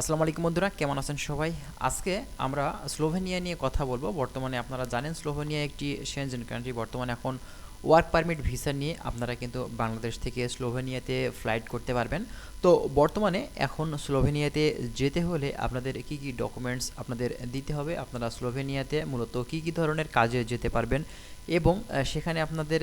আসসালামু আলাইকুম বন্ধুরা, কেমন আছেন সবাই? আজকে আমরা স্লোভেনিয়া নিয়ে কথা বলব। বর্তমানে আপনারা জানেন, স্লোভেনিয়া একটি সেনজেন কান্ট্রি বর্তমানে এখন ওয়ার্ক পারমিট ভিসা নিয়ে আপনারা কিন্তু বাংলাদেশ থেকে স্লোভেনিয়াতে ফ্লাইট করতে পারবেন। তো বর্তমানে এখন স্লোভেনিয়াতে যেতে হলে আপনাদের কি কি ডকুমেন্টস আপনাদের দিতে হবে? আপনারা স্লোভেনিয়াতে মূলত কি কি ধরনের কাজে যেতে পারবেন? এবং সেখানে আপনাদের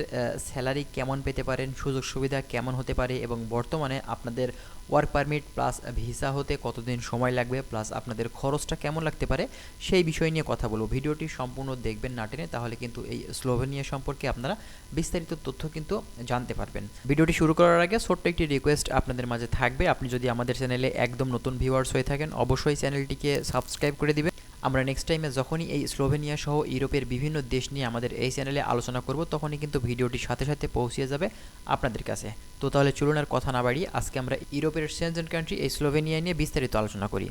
স্যালারি কেমন পেতে পারেন? সুযোগ সুবিধা কেমন হতে পারে? এবং বর্তমানে আপনাদের ওয়ার্ক পারমিট প্লাস ভিসা হতে কতদিন সময় লাগবে? প্লাস আপনাদের খরচটা কেমন লাগতে পারে? সেই বিষয় নিয়ে কথা বলব। ভিডিওটি সম্পূর্ণ দেখবেন না টেনে, তাহলে কিন্তু এই স্লোভেনিয়া সম্পর্কে আপনারা বিস্তারিত তথ্য কিন্তু জানতে পারবেন। ভিডিওটি শুরু করার আগে ছোট্ট একটি রিকোয়েস্ট আপনাদের মাঝে থাকবে। আপনি যদি আমাদের চ্যানেলে একদম নতুন ভিউয়ার্স হয়ে থাকেন, অবশ্যই চ্যানেলটিকে সাবস্ক্রাইব করে দিবেন। আমরা নেক্সট টাইমে যখনই এই স্লোভেনিয়া সহ ইউরোপের বিভিন্ন দেশ নিয়ে আমাদের এই চ্যানেলে আলোচনা করব, তখনই কিন্তু ভিডিওটি সাথে সাথে পৌঁছিয়ে যাবে আপনাদের কাছে। তো তাহলে চলুন আর কথা না বাড়িয়ে, আজকে আমরা ইউরোপের সেন্ট কান্ট্রি এই স্লোভেনিয়া নিয়ে বিস্তারিত আলোচনা করি।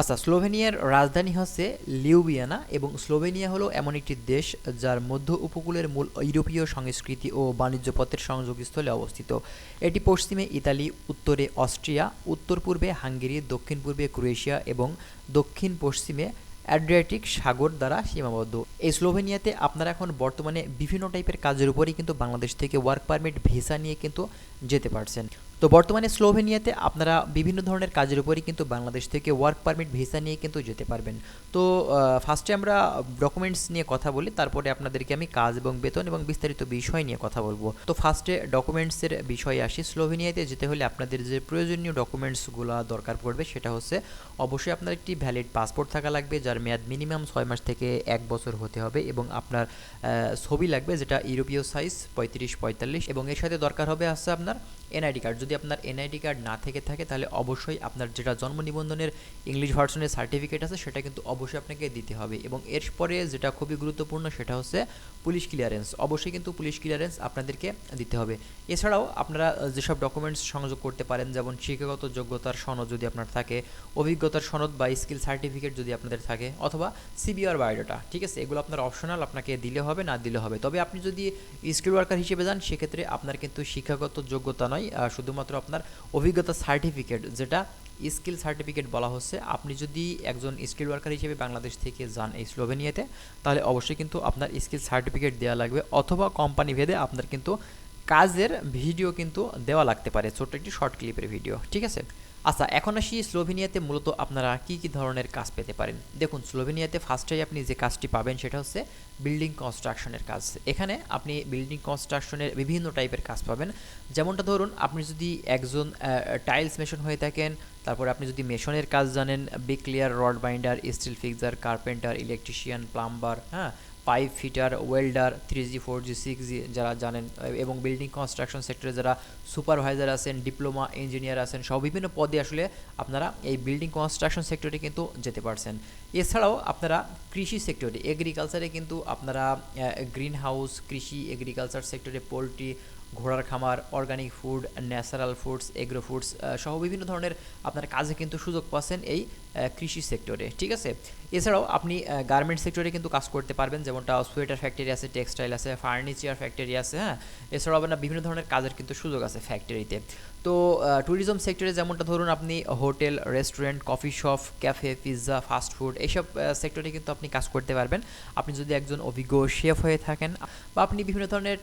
আচ্ছা স্লোভেনিয়ার রাজধানী হচ্ছে লিউবিয়ানা এবং স্লোভেনিয়া হলো এমন একটি দেশ যার মধ্য উপকূলের মূল ইউরোপীয় সংস্কৃতি ও বাণিজ্য পথের সংযোগস্থলে অবস্থিত। এটি পশ্চিমে ইতালি, উত্তরে অস্ট্রিয়া, উত্তর পূর্বে হাঙ্গেরি, দক্ষিণ পূর্বে ক্রোয়েশিয়া এবং দক্ষিণ পশ্চিমে অ্যাড্রিয়াটিক সাগর দ্বারা সীমাবদ্ধ। এই স্লোভেনিয়াতে আপনারা এখন বর্তমানে বিভিন্ন টাইপের কাজের উপরেই কিন্তু বাংলাদেশ থেকে ওয়ার্ক পারমিট ভিসা নিয়ে কিন্তু যেতে পারছেন। তো বর্তমানে স্লোভেনিয়াতে আপনারা বিভিন্ন ধরনের কাজের উপরেই কিন্তু বাংলাদেশ থেকে ওয়ার্ক পারমিট ভিসা নিয়ে কিন্তু যেতে পারবেন। তো ফার্স্টে আমরা ডকুমেন্টস নিয়ে কথা বলি, তারপরে আপনাদেরকে আমি কাজ এবং বেতন এবং বিস্তারিত বিষয় নিয়ে কথা বলব। তো ফার্স্টে ডকুমেন্টসের বিষয়ে আসি। স্লোভেনিয়াতে যেতে হলে আপনাদের যে প্রয়োজনীয় ডকুমেন্টসগুলো দরকার পড়বে, সেটা হচ্ছে অবশ্যই আপনার একটি ভ্যালিড পাসপোর্ট থাকা লাগবে, যার মেয়াদ মিনিমাম ছয় মাস থেকে এক বছর হতে হবে এবং আপনার ছবি লাগবে যেটা ইউরোপীয় সাইজ পঁয়ত্রিশ পঁয়তাল্লিশ এবং এর সাথে দরকার হবে আছে আপনার এনআইডি কার্ড যদি আপনার এনআইডি কার্ড না থেকে থাকে, তাহলে অবশ্যই আপনার যেটা জন্ম নিবন্ধনের ইংলিশ ভার্সনের সার্টিফিকেট আছে, সেটা কিন্তু অবশ্যই আপনাকে দিতে হবে। এবং এরপরে যেটা খুবই গুরুত্বপূর্ণ, সেটা হচ্ছে পুলিশ ক্লিয়ারেন্স অবশ্যই কিন্তু পুলিশ ক্লিয়ারেন্স আপনাদেরকে দিতে হবে। এছাড়াও আপনারা যেসব ডকুমেন্টস সংযোগ করতে পারেন, যেমন শিক্ষাগত যোগ্যতার সনদ যদি আপনার থাকে, অভিজ্ঞতার সনদ বা স্কিল সার্টিফিকেট যদি আপনাদের থাকে, অথবা সিবিআর বায়োডাটা ঠিক আছে? এগুলো আপনার অপশনাল আপনাকে দিলে হবে, না দিলে হবে। তবে আপনি যদি স্কিল ওয়ার্কার হিসেবে যান, সেক্ষেত্রে আপনার কিন্তু শিক্ষাগত যোগ্যতা আহ, শুধুমাত্র আপনার অভিজ্ঞতা সার্টিফিকেট যেটা স্কিল সার্টিফিকেট বলা হচ্ছে। আপনি যদি একজন স্কিল ওয়ার্কার হিসেবে বাংলাদেশ থেকে যান এই স্লোভেনিয়াতে তাহলে অবশ্যই কিন্তু আপনার স্কিল সার্টিফিকেট দেওয়া লাগবে অথবা কোম্পানি ভেদে আপনার কিন্তু কাজের ভিডিও কিন্তু দেওয়া লাগতে পারে। ছোট্ট একটি শর্ট ক্লিপের ভিডিও ঠিক আছে? আচ্ছা এখন আসি স্লোভেনিয়াতে মূলত আপনারা কি কি ধরনের কাজ পেতে পারেন? দেখুন, স্লোভেনিয়াতে ফার্স্টেই আপনি যে কাজটি পাবেন সেটা হচ্ছে বিল্ডিং কনস্ট্রাকশনের কাজ। এখানে আপনি বিল্ডিং কনস্ট্রাকশনের বিভিন্ন টাইপের কাজ পাবেন। যেমনটা ধরুন, আপনি যদি একজন টাইলস মেশন হয়ে থাকেন, তারপরে আপনি যদি মেশনের কাজ জানেন বিক্লিয়ার rod binder steel fixer carpenter electrician plumber হ্যাঁ? Pipe fitter welder three G four G six G যারা জানেন, এবং বিল্ডিং কনস্ট্রাকশন সেক্টরে যারা সুপারভাইজার আছেন ডিপ্লোমা ইঞ্জিনিয়ার আছেন, সব বিভিন্ন পদে আসলে আপনারা এই বিল্ডিং কনস্ট্রাকশন সেক্টরে কিন্তু যেতে পারছেন। এছাড়াও আপনারা কৃষি সেক্টরে এগ্রিকালচারে কিন্তু আপনারা গ্রিন হাউস কৃষি এগ্রিকালচার সেক্টরে পোলট্রি ঘোড়ার খামার organic food natural foods agro foods সহ বিভিন্ন ধরনের আপনার কাজে কিন্তু সুযোগ পাচ্ছেন এই কৃষি সেক্টরে ঠিক আছে? এছাড়াও আপনি গার্মেন্ট সেক্টরে কিন্তু কাজ করতে পারবেন, যেমনটা সোয়েটার ফ্যাক্টরি আছে টেক্সটাইল আছে ফার্নিচার ফ্যাক্টরি আছে হ্যাঁ? এছাড়াও আপনার বিভিন্ন ধরনের কাজের কিন্তু সুযোগ আছে ফ্যাক্টরিতে তো ট্যুরিজম সেক্টরে যেমনটা ধরুন আপনি hotel restaurant coffee shop cafe pizza fast food এইসব সেক্টরে কিন্তু আপনি কাজ করতে পারবেন। আপনি যদি একজন অভিজ্ঞ শেফ হয়ে থাকেন বা আপনি বিভিন্ন ধরনের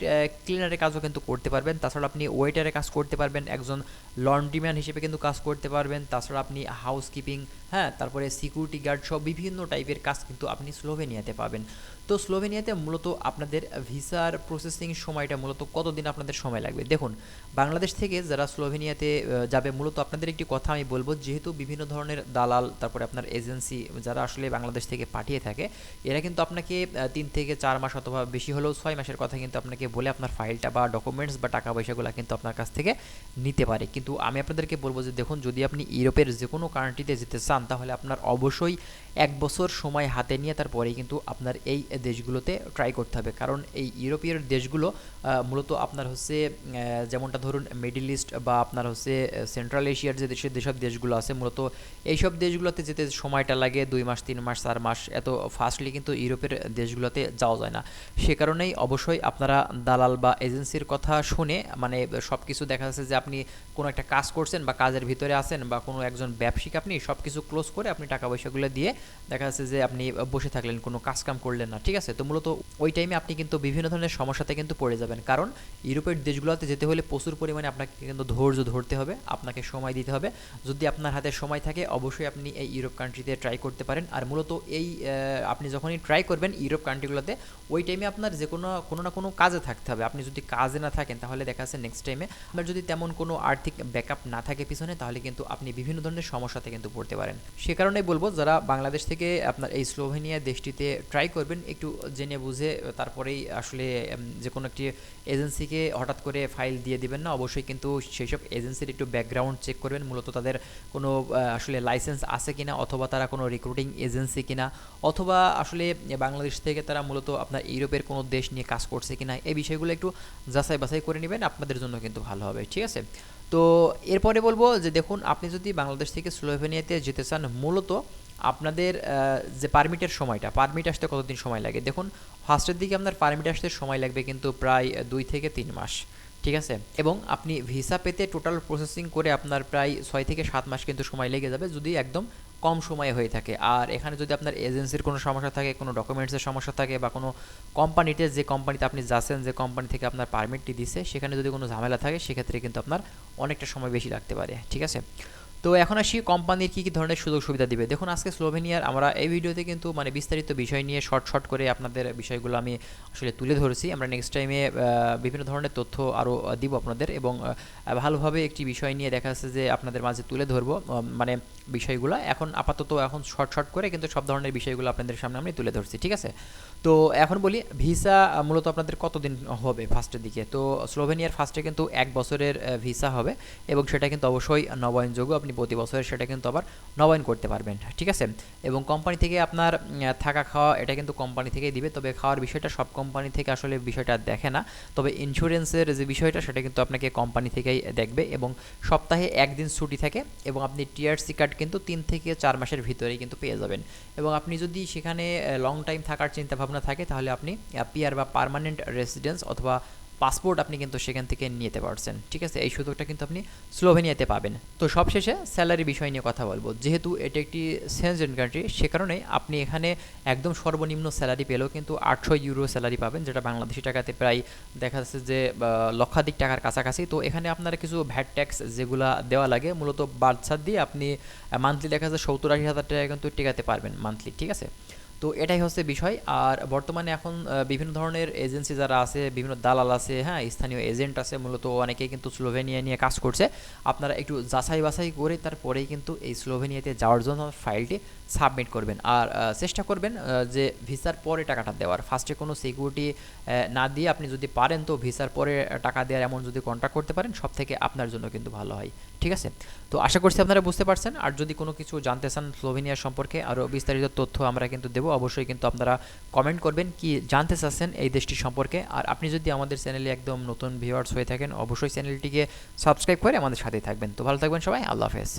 ক্লিনারের কাজও কিন্তু করতে পারবেন। তাছাড়া আপনি ওয়েটারে কাজ করতে পারবেন, একজন লন্ড্রিম্যান হিসেবে কিন্তু কাজ করতে পারবেন। তাছাড়া আপনি হাউস কিপিং হ্যাঁ তারপরে সিকিউরিটি গার্ড সব বিভিন্ন টাইপের কাজ কিন্তু আপনি স্লোভেনিয়াতে পাবেন। তো স্লোভেনিয়াতে মূলত আপনাদের ভিসার প্রসেসিং সময়টা মূলত কতদিন আপনাদের সময় লাগবে? দেখুন, বাংলাদেশ থেকে যারা স্লোভেনিয়াতে যাবে, মূলত আপনাদের একটি কথা আমি বলব, যেহেতু বিভিন্ন ধরনের দালাল, তারপরে আপনার এজেন্সি যারা আসলে বাংলাদেশ থেকে পাঠিয়ে থাকে, এরা কিন্তু আপনাকে তিন থেকে চার মাস অথবা বেশি হলেও ছয় মাসের কথা কিন্তু আপনাকে বলে আপনার ফাইলটা বা ডকুমেন্টস বা টাকা পয়সাগুলো কিন্তু আপনার কাছ থেকে নিতে পারে। কিন্তু আমি আপনাদেরকে বলব যে, দেখুন, যদি আপনি ইউরোপের যে কোনো কান্ট্রিতে যেতে চান, তাহলে আপনার অবশ্যই এক বছর সময় হাতে নিয়ে তারপরেই কিন্তু আপনার এই দেশগুলোতে ট্রাই করতে হবে। কারণ এই ইউরোপীয় দেশগুলো মূলত আপনার হচ্ছে যেমনটা ধরুন মিডিল ইস্ট বা আপনার হচ্ছে সেন্ট্রাল এশিয়ার যে দেশের যেসব দেশগুলো আছে, মূলত এইসব দেশগুলোতে যেতে সময়টা লাগে দুই মাস, তিন মাস, চার মাস, এত ফাস্টলি কিন্তু ইউরোপের দেশগুলোতে যাওয়া যায় না। সে কারণেই অবশ্যই আপনারা দালাল বা এজেন্সির কথা শুনে মানে সব কিছু দেখা যাচ্ছে যে আপনি কোনো একটা কাজ করছেন বা কাজের ভিতরে আছেন বা কোনো একজন ব্যবসায়িক আপনি সব কিছু ক্লোজ করে আপনি টাকা পয়সাগুলো দিয়ে দেখা যাচ্ছে যে আপনি বসে থাকলেন, কোনো কাজ কাম করলেন না, ঠিক আছে? তো মূলত ওই টাইমে আপনি কিন্তু বিভিন্ন ধরনের সমস্যাতে কিন্তু পড়ে যাবেন। কারণ ইউরোপের দেশগুলোতে যেতে হলে প্রচুর পরিমাণে আপনাকে কিন্তু ধৈর্য ধরতে হবে, আপনাকে সময় দিতে হবে। যদি আপনার হাতে সময় থাকে, অবশ্যই আপনি এই ইউরোপ কান্ট্রিতে ট্রাই করতে পারেন। আর মূলত এই আপনি যখনই ট্রাই করবেন ইউরোপ কান্ট্রিগুলোতে ওই টাইমে আপনার যে কোনো কোনো না কোনো কাজে থাকতে হবে। আপনি যদি কাজে না থাকেন, তাহলে দেখা যাচ্ছে নেক্সট টাইমে আপনার যদি তেমন কোনো আর্থিক ব্যাকআপ না থাকে পিছনে, তাহলে কিন্তু আপনি বিভিন্ন ধরনের সমস্যাতে কিন্তু পড়তে পারেন। সে কারণেই বলব, যারা বাংলাদেশ থেকে আপনার এই স্লোভেনিয়া দেশটিতে ট্রাই করবেন, একটু জেনে বুঝে তারপরেই আসলে যে কোনো একটি এজেন্সিকে হঠাৎ করে ফাইল দিয়ে দিবেন না। অবশ্যই কিন্তু সেই সব এজেন্সির একটু ব্যাকগ্রাউন্ড চেক করবেন। মূলত তাদের কোনো আসলে লাইসেন্স আছে কিনা, অথবা তারা কোনো রিক্রুটিং এজেন্সি কিনা, অথবা আসলে বাংলাদেশ থেকে তারা মূলত আপনার ইউরোপের কোনো দেশ নিয়ে কাজ করছে কিনা, এই বিষয়গুলো একটু যাচাই বাছাই করে নেবেন। আপনাদের জন্য কিন্তু ভালো হবে, ঠিক আছে? তো এরপরে বলব যে দেখুন, আপনি যদি বাংলাদেশ থেকে স্লোভেনিয়াতে যেতে চান, মূলত আপনাদের যে পারমিটের সময়টা পারমিট আসতে কতদিন সময় লাগে? দেখুন ফার্স্টের দিকে আপনার পারমিট আসতে সময় লাগবে কিন্তু প্রায় দুই থেকে তিন মাস, ঠিক আছে? এবং আপনি ভিসা পেতে টোটাল প্রসেসিং করে আপনার প্রায় ছয় থেকে সাত মাস কিন্তু সময় লেগে যাবে যদি একদম কম সময়ে হয়ে থাকে। আর এখানে যদি আপনার এজেন্সির কোনো সমস্যা থাকে, কোনো ডকুমেন্টসের সমস্যা থাকে বা কোনো কোম্পানিতে যে কোম্পানিতে আপনি যাচ্ছেন, যে কোম্পানি থেকে আপনার পারমিটটি দিছে, সেখানে যদি কোনো ঝামেলা থাকে, সেক্ষেত্রে কিন্তু আপনার অনেকটা সময় বেশি লাগতে পারে, ঠিক আছে? তো এখন আসি কোম্পানির কী কী ধরনের সুযোগ সুবিধা দিবে। দেখুন, আজকে স্লোভেনিয়ার আমরা এই ভিডিওতে কিন্তু মানে বিস্তারিত বিষয় নিয়ে শর্ট শর্ট করে আপনাদের বিষয়গুলো আমি আসলে তুলে ধরেছি। আমরা নেক্সট টাইমে বিভিন্ন ধরনের তথ্য আরও দিব আপনাদের এবং ভালোভাবে একটি বিষয় নিয়ে দেখা যাচ্ছে যে আপনাদের মাঝে তুলে ধরবো মানে বিষয়গুলো। এখন আপাতত এখন শর্ট শর্ট করে কিন্তু সব ধরনের বিষয়গুলো আপনাদের সামনে আমি তুলে ধরছি, ঠিক আছে? তো এখন বলি, ভিসা মূলত আপনাদের কতদিন হবে ফার্স্টের দিকে? তো স্লোভেনিয়ার ফার্স্টে কিন্তু এক বছরের ভিসা হবে এবং সেটা কিন্তু অবশ্যই নবায়নযোগ্য আপনি প্রতি বছরের সেটা কিন্তু আবার নবায়ন করতে পারবেন, ঠিক আছে? এবং কোম্পানি থেকে আপনার থাকা খাওয়া এটা কিন্তু কোম্পানি থেকেই দিবে, তবে খাওয়ার বিষয়টা সব কোম্পানি থেকে আসলে বিষয়টা দেখে না। তবে ইন্স্যুরেন্সের যে বিষয়টা, সেটা কিন্তু আপনাকে কোম্পানি থেকেই দেখবে এবং সপ্তাহে একদিন ছুটি থাকে এবং আপনি টিআরসি কার্ড কিন্তু তিন থেকে চার মাসের ভিতরেই কিন্তু পেয়ে যাবেন। এবং আপনি যদি সেখানে লং টাইম থাকার চিন্তাভাবনা থাকে, তাহলে আপনি পিআর বা পারমানেন্ট রেসিডেন্স অথবা পাসপোর্ট আপনি কিন্তু সেখান থেকে নিতে পারছেন, ঠিক আছে? এই সুযোগটা কিন্তু আপনি স্লোভেনিয়াতে পাবেন। তো সবশেষে স্যালারি বিষয় নিয়ে কথা বলব। যেহেতু এটা একটি সেনজেন কান্ট্রি সে কারণে আপনি এখানে একদম সর্বনিম্ন স্যালারি পেলেও কিন্তু আটশো ইউরো স্যালারি পাবেন, যেটা বাংলাদেশি টাকাতে প্রায় দেখা যাচ্ছে যে লক্ষাধিক টাকার কাছাকাছি। তো এখানে আপনার কিছু ভ্যাট ট্যাক্স যেগুলো দেওয়া লাগে, মূলত বার্থসার দিয়ে আপনি মান্থলি দেখা যাচ্ছে সত্তর আশি হাজার টাকা কিন্তু টিকাতে পারবেন মান্থলি ঠিক আছে? তো এটাই হচ্ছে বিষয়। আর বর্তমানে এখন বিভিন্ন ধরনের এজেন্সি যারা আছে, বিভিন্ন দালাল আছে হ্যাঁ স্থানীয় এজেন্ট আছে, মূলত অনেকেই কিন্তু স্লোভেনিয়া নিয়ে কাজ করছে। আপনারা একটু যাচাই বাছাই করে তারপরেই কিন্তু এই স্লোভেনিয়াতে যাওয়ার জন্য ফাইলটি সাবমিট করবেন। আর চেষ্টা করবেন যে ভিসার পরে টাকাটা দেওয়ার। ফার্স্টে কোনো সিকিউরিটি না দিয়ে আপনি যদি পারেন তো ভিসার পরে টাকা দেওয়ার এমন যদি কন্ট্যাক্ট করতে পারেন সব থেকে আপনার জন্য কিন্তু ভালো হয়। ঠিক আছে? তো আশা করছি আপনারা বুঝতে পারছেন। আর যদি কোনো কিছু জানতে চান স্লোভেনিয়া সম্পর্কে আরও বিস্তারিত তথ্য আমরা কিন্তু দেবো। অবশ্যই কিন্তু আপনারা কমেন্ট করবেন কি জানতে চাচ্ছেন এই দেশটি সম্পর্কে। আর আপনি যদি আমাদের চ্যানেলে একদম নতুন ভিউয়ার্স হয়ে থাকেন, অবশ্যই চ্যানেলটিকে সাবস্ক্রাইব করে আমাদের সাথেই থাকবেন। তো ভালো থাকবেন সবাই, আল্লাহ হাফেজ।